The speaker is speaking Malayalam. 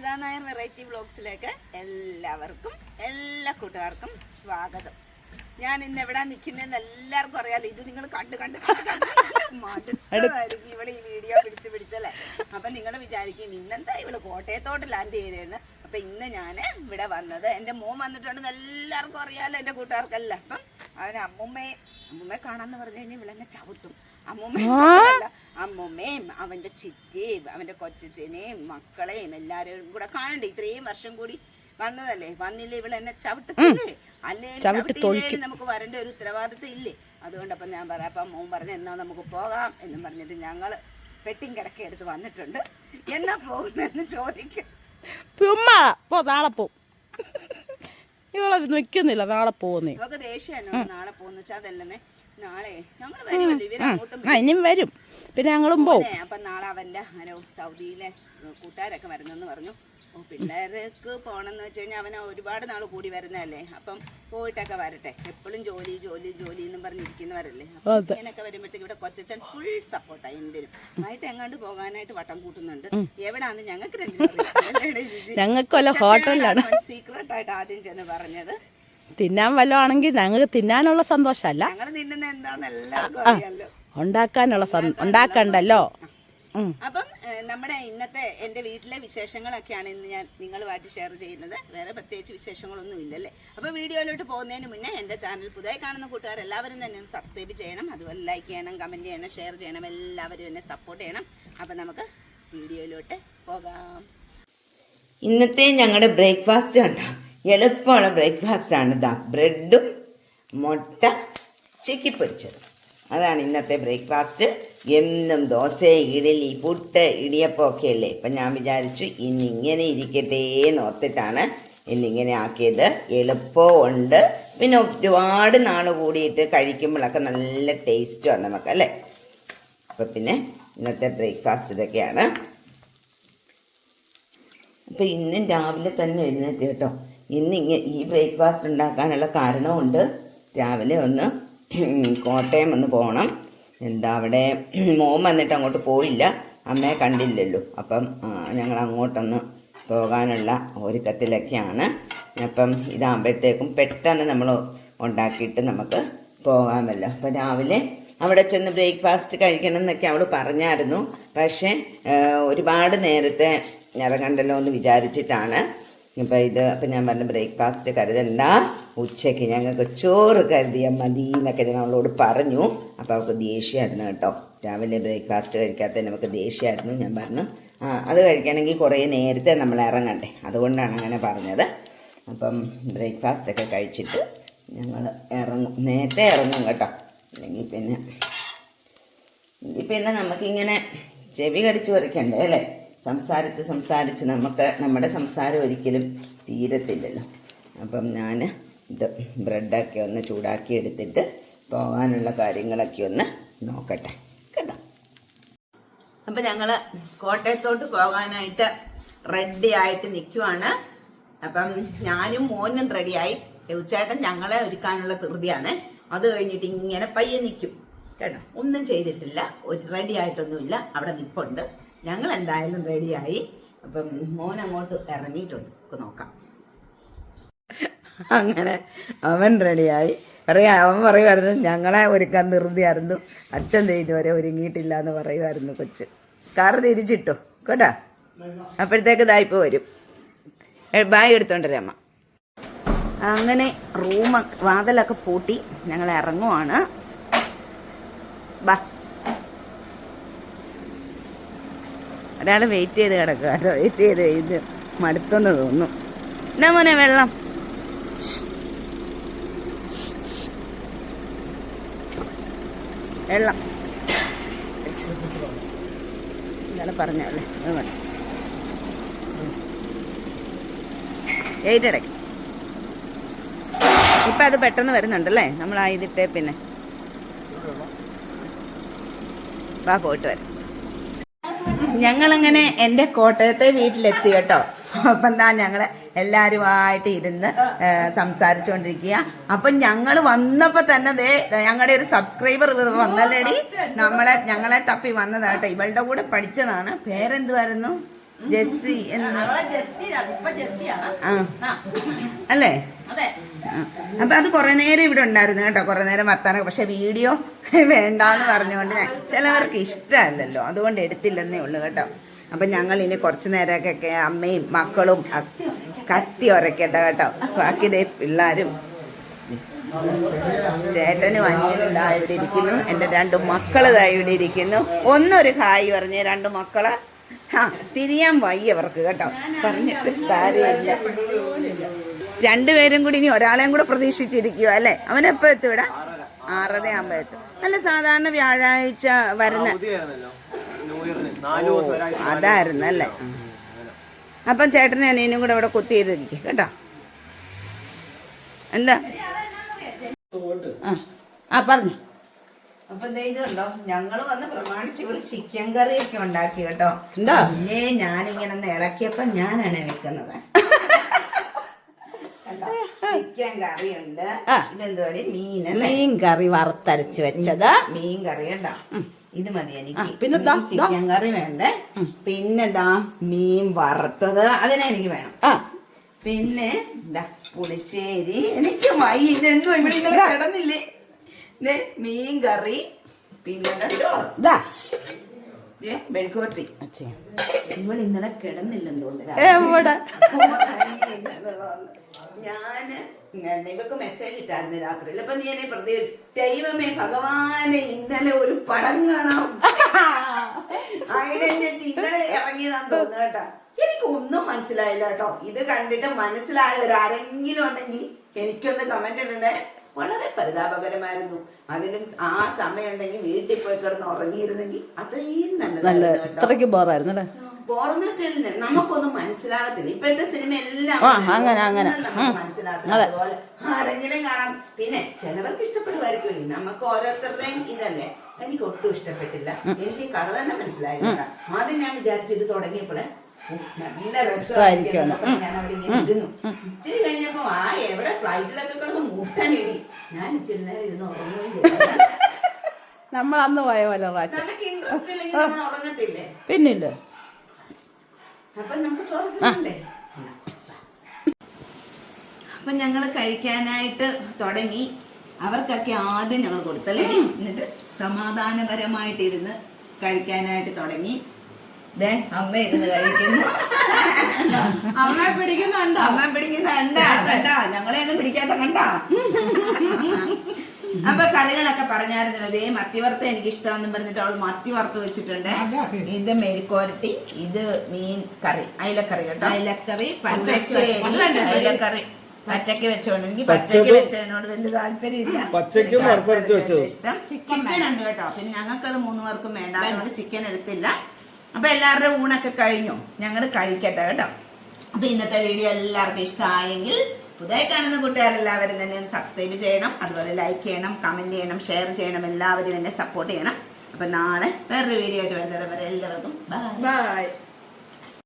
രഞ്ജിത നായർ വെറൈറ്റി വ്ളോഗ്സിലേക്ക് എല്ലാവർക്കും എല്ലാ കൂട്ടുകാർക്കും സ്വാഗതം. ഞാൻ ഇന്ന് എവിടെ നിൽക്കുന്നതെന്ന് എല്ലാവർക്കും അറിയാലോ. ഇത് നിങ്ങൾ കണ്ട് കണ്ട് മടുത്തതായിരിക്കും ഇവിടെ ഈ വീഡിയോ പിടിച്ച് പിടിച്ചല്ലേ. അപ്പൊ നിങ്ങൾ വിചാരിക്കും ഇന്നെന്താ ഇവൾ കോട്ടയത്തോട്ട് ലാൻഡ് ചെയ്തതെന്ന് അപ്പൊ ഇന്ന് ഞാൻ ഇവിടെ വന്നത് എന്റെ മോൻ വന്നിട്ടുണ്ടെന്ന് എല്ലാവർക്കും അറിയാലോ എന്റെ കൂട്ടുകാർക്കല്ല. അപ്പം അവന് അമ്മുമ്മയെ അമ്മുമ്മയെ കാണാന്ന് പറഞ്ഞു കഴിഞ്ഞാൽ ഇവളെന്നെ ചവിട്ടും. അമ്മുമ്മ അമ്മുമ്മയും അവന്റെ ചിറ്റയും അവന്റെ കൊച്ചച്ചനെയും മക്കളെയും എല്ലാരെയും കൂടെ കാണണ്ടേ? ഇത്രയും വർഷം കൂടി വന്നതല്ലേ? വന്നില്ലേ ഇവിടെ എന്നെ ചവിട്ടത്തില്ലേ അല്ലേ നമുക്ക് വരേണ്ട ഒരു ഉത്തരവാദിത്വം ഇല്ലേ? അതുകൊണ്ട് അപ്പം ഞാൻ പറയാം അപ്പം മോൻ പറഞ്ഞു എന്നാ നമുക്ക് പോകാം എന്നും പറഞ്ഞിട്ട് ഞങ്ങൾ പെട്ടിങ് കിടക്ക എടുത്ത് വന്നിട്ടുണ്ട്. എന്നാ പോകുന്നെന്ന് ചോദിക്കും. ഉമ്മ പോ നാളെ പോവും ഇവളെ നിൽക്കുന്നില്ല നാളെ പോകുന്നേ നമുക്ക് ദേഷ്യം നാളെ പോകുന്ന വെച്ചാൽ അതല്ലെന്നേ? ആ ഇനിയും വരും. പിന്നെ ഞങ്ങളും പോവും. മോനെ, നാളെ അവന്റെ സൗദിയിലെ കൂട്ടുകാരൊക്കെ വരുന്നെന്ന് പറഞ്ഞു. പിള്ളേർക്ക് പോണെന്ന് വെച്ച് കഴിഞ്ഞാൽ അവനെ ഒരുപാട് നാൾ കൂടി വരുന്നതല്ലേ? അപ്പം പോയിട്ടൊക്കെ വരട്ടെ. എപ്പോഴും ജോലി ജോലി ജോലി എന്നും പറഞ്ഞിരിക്കുന്നവരല്ലേ അപ്പൊ. ഇങ്ങനെയൊക്കെ വരുമ്പോഴത്തേക്ക് ഇവിടെ കൊച്ചച്ചൻ ഫുൾ സപ്പോർട്ടായി എന്തിനും ആയിട്ട് എങ്ങാണ്ട് പോകാനായിട്ട് വട്ടം കൂട്ടുന്നുണ്ട്. എവിടാന്ന് ഞങ്ങൾക്ക് ഞങ്ങൾക്ക് ഞങ്ങൾക്കല്ല ഹോട്ടലിലാണ്. സീക്രട്ട് ആയിട്ട് ആദ്യം ചെന്ന് പറഞ്ഞത്. തിന്നാൻ വല്ലതും ആണെങ്കിൽ ഞങ്ങൾക്ക് തിന്നാനുള്ള സന്തോഷമല്ല. ഉണ്ടാക്കാനുള്ള ഉണ്ടാക്കണ്ടല്ലോ? അപ്പം നമ്മുടെ ഇന്നത്തെ എന്റെ വീട്ടിലെ വിശേഷങ്ങളൊക്കെയാണ് ഇന്ന് ഞാൻ നിങ്ങളുമായിട്ട് ഷെയർ ചെയ്യുന്നത്. വേറെ പ്രത്യേകിച്ച് വിശേഷങ്ങളൊന്നും ഇല്ലല്ലേ? അപ്പോൾ വീഡിയോയിലോട്ട് പോകുന്നതിന് മുന്നേ എന്റെ ചാനൽ പുതിയ കാണുന്ന കൂട്ടുകാർ എല്ലാവരും തന്നെ ഒന്ന് സബ്സ്ക്രൈബ് ചെയ്യണം. അതുപോലെ ലൈക്ക് ചെയ്യണം കമന്റ് ചെയ്യണം ഷെയർ ചെയ്യണം. എല്ലാവരും എന്നെ സപ്പോർട്ട് ചെയ്യണം. അപ്പം നമുക്ക് വീഡിയോയിലോട്ട് പോകാം. ഇന്നത്തെ ഞങ്ങളുടെ ബ്രേക്ക്ഫാസ്റ്റ് കണ്ടോ? എളുപ്പമുള്ള ആണ് ഇതാ ബ്രെഡും മുട്ട ചിക്കി പൊരിച്ചത്. അതാണ് ഇന്നത്തെ ബ്രേക്ക്ഫാസ്റ്റ് എന്നും ദോശ ഇഡലി പുട്ട് ഇടിയപ്പം ഒക്കെ അല്ലേ ഇപ്പം ഞാൻ വിചാരിച്ചു ഇന്നിങ്ങനെ ഇരിക്കട്ടെ എന്ന് ഓർത്തിട്ടാണ് ഇന്നിങ്ങനെ ആക്കിയത്. എളുപ്പമുണ്ട്. പിന്നെ ഒരുപാട് നാൾ കൂടിയിട്ട് കഴിക്കുമ്പോഴൊക്കെ നല്ല ടേസ്റ്റുമാണ് നമുക്ക് അല്ലേ അപ്പം പിന്നെ ഇന്നത്തെ ബ്രേക്ക്ഫാസ്റ്റ് ഇതൊക്കെയാണ്. അപ്പോൾ ഇന്നും രാവിലെ തന്നെ എഴുന്നേറ്റ് കേട്ടോ. ഇന്ന് ഇങ്ങ ഈ ബ്രേക്ക്ഫാസ്റ്റ് ഉണ്ടാക്കാനുള്ള കാരണമുണ്ട്. രാവിലെ ഒന്ന് കോട്ടയം ഒന്ന് പോകണം എന്താ അവിടെ മോൻ വന്നിട്ട് അങ്ങോട്ട് പോയില്ല. അമ്മയെ കണ്ടില്ലല്ലോ. അപ്പം ഞങ്ങൾ അങ്ങോട്ടൊന്ന് പോകാനുള്ള ഒരുക്കത്തിലൊക്കെയാണ്. അപ്പം ഇതാകുമ്പോഴത്തേക്കും പെട്ടെന്ന് നമ്മൾ ഉണ്ടാക്കിയിട്ട് നമുക്ക് പോകാമല്ലോ. അപ്പം രാവിലെ അവിടെ ചെന്ന് ബ്രേക്ക്ഫാസ്റ്റ് കഴിക്കണം എന്നൊക്കെ അവൾ പറഞ്ഞായിരുന്നു. പക്ഷേ ഒരുപാട് നേരത്തെ ഇറങ്ങണ്ടല്ലോ എന്ന് വിചാരിച്ചിട്ടാണ്. ഇപ്പം ഇത് അപ്പം ഞാൻ പറഞ്ഞ ബ്രേക്ക്ഫാസ്റ്റ് കരുതണ്ട. ഉച്ചയ്ക്ക് ഞങ്ങൾക്ക് ചോറ് കരുതിയാൽ മതി എന്നൊക്കെ ഞാൻ അവളോട് പറഞ്ഞു. അപ്പോൾ അവൾക്ക് ദേഷ്യമായിരുന്നു കേട്ടോ. രാവിലെ ബ്രേക്ക്ഫാസ്റ്റ് കഴിക്കാത്തതിന് നമുക്ക് ദേഷ്യമായിരുന്നു ഞാൻ പറഞ്ഞു. ആ അത് കഴിക്കണമെങ്കിൽ കുറേ നേരത്തെ നമ്മൾ ഇറങ്ങണ്ടേ. അതുകൊണ്ടാണ് അങ്ങനെ പറഞ്ഞത്. അപ്പം ബ്രേക്ക്ഫാസ്റ്റൊക്കെ കഴിച്ചിട്ട് ഞങ്ങൾ ഇറങ്ങും. നേരത്തെ ഇറങ്ങും കേട്ടോ. അല്ലെങ്കിൽ പിന്നെ പിന്നെ നമുക്കിങ്ങനെ ചെവി കടിച്ചു പറിക്കണ്ടേ അല്ലേ? സംസാരിച്ച് സംസാരിച്ച് നമുക്ക് നമ്മുടെ സംസാരം ഒരിക്കലും തീരത്തില്ലല്ലോ. അപ്പം ഞാൻ ഇത് ബ്രെഡൊക്കെ ഒന്ന് ചൂടാക്കി എടുത്തിട്ട് പോകാനുള്ള കാര്യങ്ങളൊക്കെ ഒന്ന് നോക്കട്ടെ. കേട്ടോ? അപ്പം ഞങ്ങൾ കോട്ടയത്തോട്ട് പോകാനായിട്ട് റെഡി ആയിട്ട് നിൽക്കുവാണ് അപ്പം ഞാനും മോനും റെഡിയായി ഉച്ചേട്ടൻ ഞങ്ങളെ ഒരുക്കാനുള്ള ധൃതിയാണ്. അത് കഴിഞ്ഞിട്ട് ഇങ്ങനെ പയ്യെ നിൽക്കും കേട്ടോ? ഒന്നും ചെയ്തിട്ടില്ല. റെഡി ആയിട്ടൊന്നുമില്ല. അവിടെ നിൽപ്പുണ്ട് ഞങ്ങൾ എന്തായാലും റെഡിയായി. അപ്പം മോൻ അങ്ങോട്ട് ഇറങ്ങിയിട്ടുണ്ട് നോക്കാം. അങ്ങനെ അവൻ റെഡിയായി. പറയാ അവൻ പറയുമായിരുന്നു ഞങ്ങളെ ഒരുക്കാൻ നിർത്തിയായിരുന്നു അച്ഛൻ ഇതുവരെ ഒരുങ്ങിയിട്ടില്ല എന്ന് പറയുമായിരുന്നു കൊച്ച്. കാറ് തിരിച്ചിട്ടോ. കേട്ടാ? അപ്പോഴത്തേക്ക് ഇതായിപ്പോ വരും. ബാഗ് ബാഗ് എടുത്തോണ്ടരമ്മ അങ്ങനെ റൂമൊക്കെ വാതിലൊക്കെ പൂട്ടി ഞങ്ങൾ ഇറങ്ങുവാണ്. ബാ. ഒരാൾ വെയിറ്റ് ചെയ്ത് കിടക്കുക. കേട്ടോ വെയിറ്റ് ചെയ്ത് ഇത് മടുത്തെന്ന് തോന്നുന്നു. എന്നാ മോനെ വെള്ളം? വെള്ളം. ഇയാളെ പറഞ്ഞല്ലേ അത് മതി. എയ്റ്റ് അടയ്ക്കും ഇപ്പം അത് പെട്ടെന്ന് വരുന്നുണ്ടല്ലേ? നമ്മൾ ആ പിന്നെ. വാ പോയിട്ട് വരാം. ഞങ്ങളങ്ങനെ എന്റെ കോട്ടയത്തെ വീട്ടിലെത്തി കേട്ടോ. അപ്പം എന്താ ഞങ്ങൾ എല്ലാവരുമായിട്ട് ഇരുന്ന് സംസാരിച്ചുകൊണ്ടിരിക്കുക അപ്പം ഞങ്ങൾ വന്നപ്പോൾ തന്നെ ദേ ഞങ്ങളുടെ ഒരു സബ്സ്ക്രൈബർ വന്നല്ലേടി. നമ്മളെ ഞങ്ങളെ തപ്പി വന്നതാട്ടോ ഇവളുടെ കൂടെ പഠിച്ചതാണ്. പേരെന്തുവായിരുന്നു? ജെസ്സി എന്ന്. അല്ലേ. അപ്പൊ അത് കുറേ നേരം ഇവിടെ ഉണ്ടായിരുന്നു കേട്ടോ. കുറേ നേരം വർത്താനം പക്ഷേ വീഡിയോ വേണ്ടാന്ന് പറഞ്ഞുകൊണ്ട് ഞാൻ ചിലവർക്ക് ഇഷ്ടമല്ലല്ലോ. അതുകൊണ്ട് എടുത്തില്ലെന്നേ ഉള്ളൂ കേട്ടോ. അപ്പൊ ഞങ്ങൾ ഇനി കുറച്ച് നേരമൊക്കെ അമ്മയും മക്കളും കത്തി ഉരക്കട്ടെ കേട്ടോ. ബാക്കി ദേ പിള്ളേരും. ചേട്ടനും അനിയനും ഇതാ ഇവിടെ ഇരിക്കുന്നു. എന്റെ രണ്ട് മക്കൾ ഇതാ ഇവിടെ ഇരിക്കുന്നു. ഒന്നൊരു ഹായ് പറഞ്ഞ് രണ്ട് മക്കൾ. ആ തിരിയാൻ വയ്യവർക്ക് കേട്ടോ. പറഞ്ഞിട്ട് കാര്യമില്ല. രണ്ടുപേരും കൂടി ഇനി ഒരാളെയും കൂടെ പ്രതീക്ഷിച്ചിരിക്കുക അല്ലേ? അവൻ എപ്പോ എത്തും ഇവിടെ? ആറര ആകുമ്പോ എത്തും. അല്ല സാധാരണ വ്യാഴാഴ്ച വരുന്ന അതായിരുന്നു അല്ലേ? അപ്പം ചേട്ടനെ അനിയനും കൂടെ ഇവിടെ കുത്തിയിരിക്കും കേട്ടോ? എന്താ? ആ ആ പറഞ്ഞു. അപ്പൊ ദേ ഇതുണ്ടോ? ഞങ്ങൾ വന്ന് പ്രമാണിച്ച് ഇവിടെ ചിക്കൻ കറിയൊക്കെ ഉണ്ടാക്കി കേട്ടോ. എന്താ പിന്നെ ഞാനിങ്ങനെ ഇളക്കിയപ്പോ ഞാനാണ് വെക്കുന്നത് ചിക്കൻ കറിയുണ്ട്. ആ. ഇതെന്തുവാടി മീനല്ലേ? മീൻ കറി വറുത്തരച്ച് വെച്ചത്. മീൻ കറി ഉണ്ടോ ഇത് മതി എനിക്ക്. പിന്നെ ചിക്കൻ കറി വേണ്ടേ? പിന്നെ ദാ മീൻ വറുത്തത്. അതിനെ എനിക്ക് വേണം. പിന്നെ ദാ പുളിശ്ശേരി. എനിക്ക് വൈ ഇതെന്തോ ഇവിടെ ഇന്നലെ കിടന്നില്ലേ? മീൻ കറി പിന്നെ ചോറ്. മെഴുക്കുവരട്ടി ഇവിടെ ഇന്നലെ കിടന്നില്ലെന്ന് തോന്നുന്നു. ഞാൻ ഇവക്ക് മെസ്സേജ് ഇട്ടായിരുന്നു രാത്രി അപ്പൊ നീ എന്നെ പ്രതികരിച്ചു. ദൈവമേ ഭഗവാനെ ഇന്നലെ ഒരു പടം കാണാം. ഐഡന്റിറ്റി ഇന്നലെ ഇറങ്ങിയതാന്ന് തോന്നുന്നു കേട്ടോ. എനിക്ക് ഒന്നും മനസ്സിലായില്ല കേട്ടോ. ഇത് കണ്ടിട്ട് മനസ്സിലായവരാരെങ്കിലും ഉണ്ടെങ്കിൽ എനിക്കൊന്ന് കമന്റ് ഇടണേ. വളരെ പരിതാപകരമായിരുന്നു. അതിലും ആ സമയമുണ്ടെങ്കിൽ വീട്ടിൽ പോയി കിടന്ന് ഉറങ്ങിയിരുന്നെങ്കിൽ അത്രയും നല്ല നല്ലതായിരുന്നു ബോറായിരുന്നു അല്ലേ? ബോറെന്ന് വെച്ചാൽ നമുക്കൊന്നും മനസ്സിലാകത്തില്ല. ഇപ്പോഴത്തെ സിനിമ എല്ലാം അങ്ങനെ, അങ്ങനെ. മനസ്സിലാകത്തില്ല. അതുപോലെ ആരെങ്കിലും കാണാം. പിന്നെ ചിലവർക്ക് ഇഷ്ടപ്പെടുമായിരിക്കും. നമുക്ക് ഓരോരുത്തരുടെയും ഇതല്ലേ? എനിക്ക് ഒട്ടും ഇഷ്ടപ്പെട്ടില്ല. എനിക്ക് കഥ തന്നെ മനസ്സിലായില്ല ആദ്യം ഞാൻ വിചാരിച്ചു ഇത് തുടങ്ങിയപ്പോഴേ ഉം, നല്ല രസമായിരിക്കും. ഞാൻ അവിടെ ഇങ്ങനെ ഇരുന്നു. ഇച്ചിരി കഴിഞ്ഞപ്പോ ആ എവിടെ ഫ്ലൈറ്റിലൊക്കെ കിടന്ന് ഇടി. ഞാൻ ഇച്ചിരി നേരം ഇരുന്ന് ഉറങ്ങുകയും ചെയ്തു. നമ്മൾ അന്ന് പോയ പോലെ പ്രാവശ്യം. പിന്നില്ലേ. അപ്പൊ ഞങ്ങൾ കഴിക്കാനായിട്ട് തുടങ്ങി. അവർക്കൊക്കെ ആദ്യം ഞങ്ങൾ കൊടുത്തല്ലേ? എന്നിട്ട് സമാധാനപരമായിട്ടിരുന്ന് കഴിക്കാനായിട്ട് തുടങ്ങി. ദേ അമ്മ ഇരുന്ന് കഴിക്കുന്നു. അമ്മ പിടിക്കുന്നുണ്ടോ അമ്മ പിടിക്കുന്ന കണ്ടാ കണ്ടാ. ഞങ്ങളെ ഒന്നും പിടിക്കാത്ത കണ്ടാ. അപ്പൊ കറികളൊക്കെ പറഞ്ഞായിരുന്നല്ലോ ഇതേ മത്തിവറുത്ത എനിക്ക് ഇഷ്ടമാണെന്ന് പറഞ്ഞിട്ട് അവൾ മത്തി വറുത്ത് വെച്ചിട്ടുണ്ട് ഇത് മെഴുക്കോരട്ടി ഇത് മീൻ കറി അയിലക്കറി കേട്ടോ. അയിലക്കറി പച്ചക്കറി അയിലക്കറി. പച്ചക്ക് വെച്ചോണ്ട് എനിക്ക് പച്ചക്ക് വെച്ചതിനോട് വലിയ താല്പര്യമില്ല. ഇഷ്ടം. ചിക്കൻ ഉണ്ട് കേട്ടോ. പിന്നെ ഞങ്ങൾക്ക് അത് മൂന്ന് പേർക്കും വേണ്ട. അതുകൊണ്ട് ചിക്കൻ എടുത്തില്ല. അപ്പൊ എല്ലാവരുടെയും ഊണൊക്കെ കഴിഞ്ഞു. ഞങ്ങൾ കഴിക്കട്ടെ കേട്ടോ. അപ്പൊ ഇന്നത്തെ വീഡിയോ എല്ലാവർക്കും ഇഷ്ടമായെങ്കിൽ പുതിയ കാണുന്ന കൂട്ടുകാരെല്ലാവരും തന്നെ സബ്സ്ക്രൈബ് ചെയ്യണം. അതുപോലെ ലൈക്ക് ചെയ്യണം കമന്റ് ചെയ്യണം ഷെയർ ചെയ്യണം. എല്ലാവരും എന്നെ സപ്പോർട്ട് ചെയ്യണം. അപ്പൊ നാളെ വേറൊരു വീഡിയോ ആയിട്ട് വരുന്നത് വരെ എല്ലാവർക്കും ബൈ ബൈ